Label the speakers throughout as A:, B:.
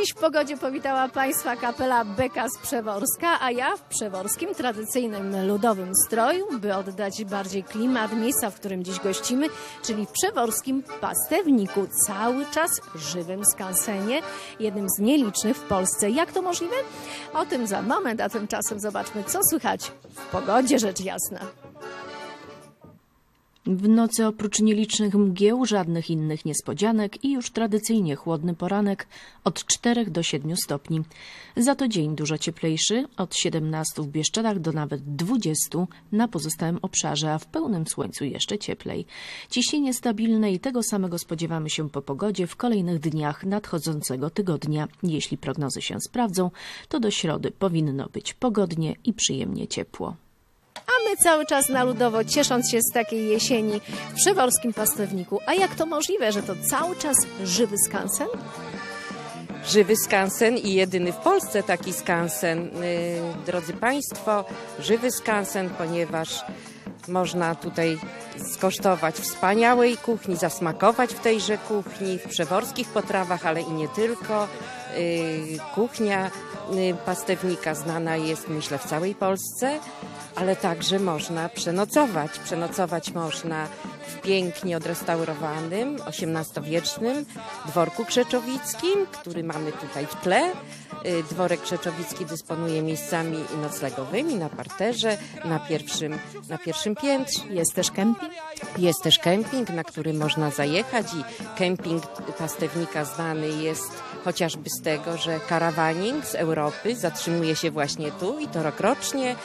A: Dziś w pogodzie powitała Państwa kapela Beka z Przeworska, a ja w przeworskim tradycyjnym ludowym stroju, by oddać bardziej klimat miejsca, w którym dziś gościmy, czyli w przeworskim pastewniku, cały czas żywym skansenie, jednym z nielicznych w Polsce. Jak to możliwe? O tym za moment, a tymczasem zobaczmy, co słychać w pogodzie, rzecz jasna.
B: W nocy oprócz nielicznych mgieł żadnych innych niespodzianek i już tradycyjnie chłodny poranek od 4 do 7 stopni. Za to dzień dużo cieplejszy, od 17 w Bieszczadach do nawet 20 na pozostałym obszarze, a w pełnym słońcu jeszcze cieplej. Ciśnienie stabilne i tego samego spodziewamy się po pogodzie w kolejnych dniach nadchodzącego tygodnia. Jeśli prognozy się sprawdzą, to do środy powinno być pogodnie i przyjemnie ciepło.
A: Cały czas na ludowo, ciesząc się z takiej jesieni w przeworskim pastewniku. A jak to możliwe, że to cały czas żywy skansen?
C: Żywy skansen i jedyny w Polsce taki skansen. Yy, Drodzy Państwo, żywy skansen, ponieważ można tutaj skosztować wspaniałej kuchni, zasmakować w tejże kuchni, w przeworskich potrawach, ale i nie tylko. Yy, Kuchnia yy, pastewnika znana jest, myślę, w całej Polsce, ale także można przenocować. Przenocować można w pięknie odrestaurowanym, XVIII-wiecznym dworku krzeczowickim, który mamy tutaj w tle. Y, Dworek Krzeczowicki dysponuje miejscami noclegowymi na parterze, na pierwszym, na pierwszym piętrze.
A: Jest też kemping?
C: Jest też kemping, na który można zajechać i kemping pastewnika znany jest chociażby z tego, że karawaning z Europy zatrzymuje się właśnie tu i to rokrocznie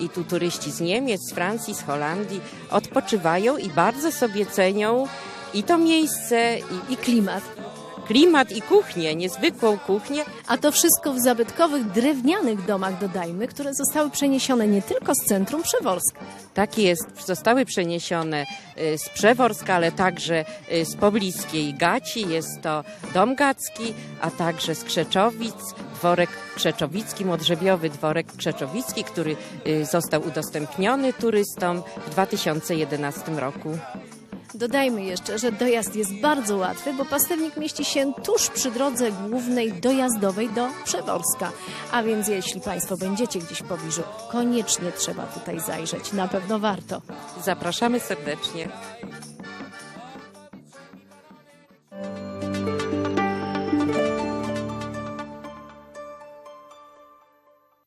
C: i tu turyści z Niemiec, z Francji, z Holandii odpoczywają i bardzo sobie cenią i to miejsce, i,
A: I klimat.
C: Klimat, i kuchnię, niezwykłą kuchnię,
A: A to wszystko w zabytkowych, drewnianych domach, dodajmy, które zostały przeniesione nie tylko z centrum Przeworska.
C: Tak jest, zostały przeniesione y, z Przeworska, ale także y, z pobliskiej Gaci. Jest to Dom Gacki, a także z Krzeczowic, dworek krzeczowicki, modrzewiowy dworek krzeczowicki, który y, został udostępniony turystom w 2011 roku.
A: Dodajmy jeszcze, że dojazd jest bardzo łatwy, bo pastewnik mieści się tuż przy drodze głównej dojazdowej do Przeworska. A więc jeśli Państwo będziecie gdzieś w pobliżu, koniecznie trzeba tutaj zajrzeć. Na pewno warto.
C: Zapraszamy serdecznie.